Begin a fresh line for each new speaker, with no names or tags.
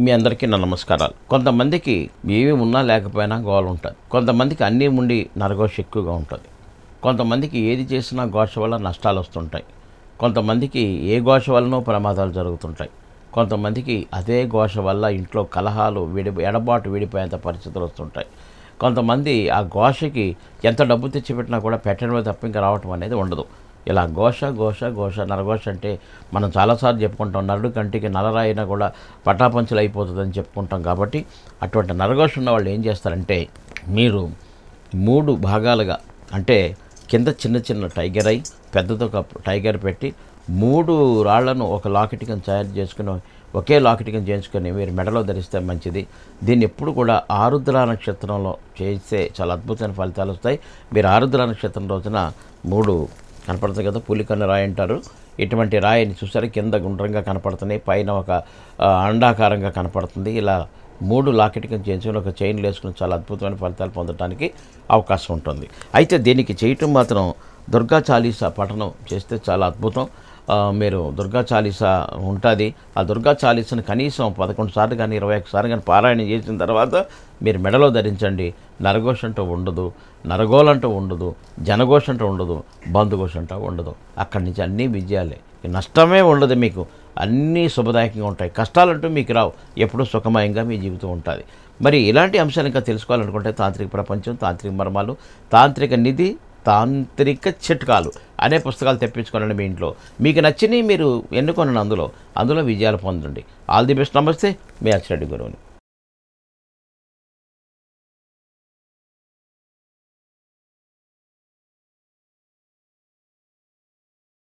మీ అందరికీ నా నమస్కారాలు. కొంతమందికి ఏమి ఉన్నా లేకపోయినా గోల ఉంటుంది. కొంతమందికి అన్నీ ఉండి నరగోష ఎక్కువగా ఉంటుంది. కొంతమందికి ఏది చేసినా ఘోష వల్ల నష్టాలు వస్తుంటాయి. కొంతమందికి ఏ ఘోష వల్లనో ప్రమాదాలు జరుగుతుంటాయి. కొంతమందికి అదే ఘోష వల్ల ఇంట్లో కలహాలు విడి ఎడబాటు విడిపోయేంత పరిస్థితులు వస్తుంటాయి. కొంతమంది ఆ ఘోషకి ఎంత డబ్బు తెచ్చిపెట్టినా కూడా పెట్టడమే తప్ప ఇంకా రావటం అనేది ఉండదు. ఇలా ఘోష ఘోష ఘోష నరఘోష అంటే మనం చాలాసార్లు చెప్పుకుంటాం. నరుడు కంటికి నలరాయినా కూడా పటాపంచులు అయిపోతుందని చెప్పుకుంటాం కాబట్టి అటువంటి నరఘోష ఉన్న వాళ్ళు ఏం చేస్తారంటే మీరు మూడు భాగాలుగా అంటే కింద చిన్న చిన్న టైగర్ అయి పెద్దది ఒక టైగర్ పెట్టి మూడు రాళ్ళను ఒక లాకెట్ తయారు చేసుకుని ఒకే లాకెట్ చేయించుకొని మీరు మెడలో ధరిస్తే మంచిది. దీన్ని ఎప్పుడు కూడా ఆరుద్ర నక్షత్రంలో చేస్తే చాలా అద్భుతమైన ఫలితాలు వస్తాయి. మీరు ఆరుద్ర నక్షత్రం రోజున మూడు కనపడుతుంది కదా పులికన్న రాయి అంటారు. ఇటువంటి రాయిని చూసారా? కింద గుండ్రంగా కనపడుతున్నాయి. పైన ఒక అండాకారంగా కనపడుతుంది. ఇలా మూడు లాకెట్కి చేయించుకుని ఒక చైన్ వేసుకుని చాలా అద్భుతమైన ఫలితాలు పొందడానికి అవకాశం ఉంటుంది. అయితే దీనికి చేయటం మాత్రం దుర్గా చాలీసా పఠనం చేస్తే చాలా అద్భుతం. మీరు దుర్గా చాలీసా ఉంటుంది. ఆ దుర్గా చాలీసాను కనీసం పదకొండు సార్లు కానీ ఇరవై ఒక సార్లు కానీ పారాయణ చేసిన తర్వాత మీరు మెడలో ధరించండి. నరఘోష అంటూ ఉండదు నరగోలంటూ ఉండదు జనఘోష అంటూ ఉండదు బంధుఘోష అంటూ ఉండదు. అక్కడి నుంచి అన్నీ విజయాలే. నష్టమే ఉండదు మీకు. అన్నీ శుభదాయకంగా ఉంటాయి. కష్టాలంటూ మీకు రావు. ఎప్పుడూ సుఖమయంగా మీ జీవితం ఉంటుంది. మరి ఇలాంటి అంశాలు ఇంకా తెలుసుకోవాలనుకుంటే తాంత్రిక ప్రపంచం తాంత్రిక మర్మాలు తాంత్రిక నిధి తాంత్రిక చిట్కాలు అనే పుస్తకాలు తెప్పించుకోనండి మీ ఇంట్లో. మీకు నచ్చినవి మీరు ఎన్నుకోనండి అందులో. అందులో విజయాలు పొందండి. All the best. నమస్తే. మీ అచ్చిరెడ్డి గురువుని.